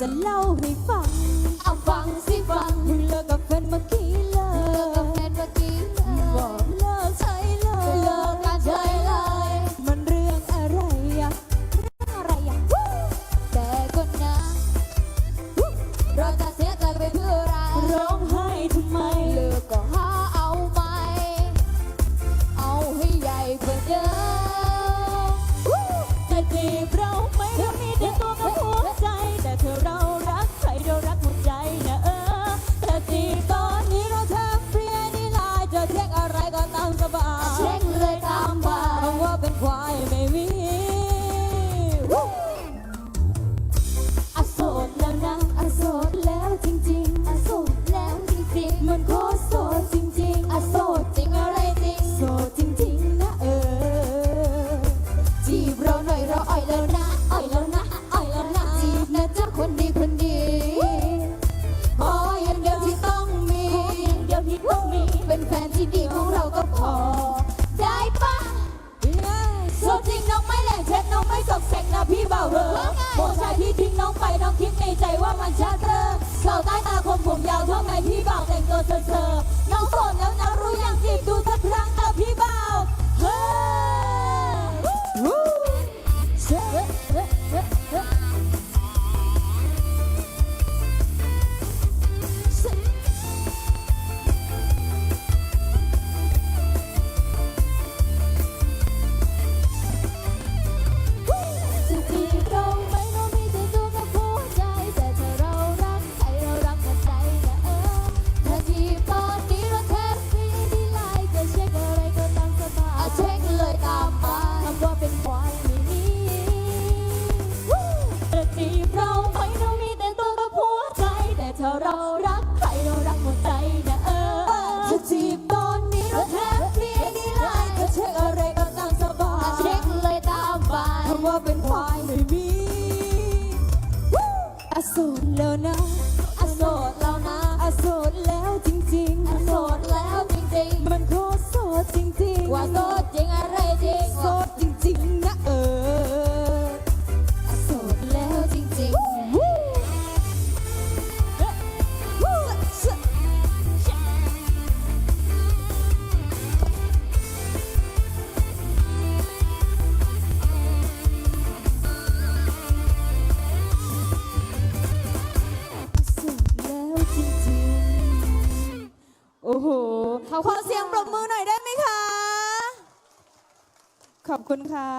จะเล่าให้ฟัง เอาฟังสิฟังเพิ่งเลิกกับแฟนเมื่อกี้ baby อโสดแล้วนะอโสดแล้วจริงๆอโสดแล้วจริงๆ มันโคโสดจริงๆอโสดจริงอะไรจริงโสดจริงๆนะเออ จีบเราหน่อยเราอ่อยแล้วนะอ่อยแล้วนะอ่อยแล้วนะจีบนะจ้าคนดีคนดีขออย่างเดียวที่ต้องมีอย่างเดียวที่ต้องมี เป็นแฟนที่ดีของเราก็พอ โมชายที่ทิ้งน้องไปน้องคิดในใจว่ามันชาเธอเสาใต้ตาคมผมยาวเท่าไงพี่บ่าแต่งตัวเซอร์น้องโสดแล้วนะรู้ ถ้าเรารักใครเรารักหมดใจนะเออถ้าจีบตอนนี้เราแทบไม่ได้ไลน์ก็เช็คอะไรก็ตามสบายเช็คเลยตามไปคำว่าเป็นควายไม่มีอโสดแล้วนะอโสดแล้วนะอโสดแล้วจริงๆอโสดแล้วจริงๆ มันโคตรโสดจริงๆ ว่าโสดจริงอะไรจริง โอ้โหขอเสียงปรบมือหน่อยได้ไหมคะ ขอบคุณค่ะ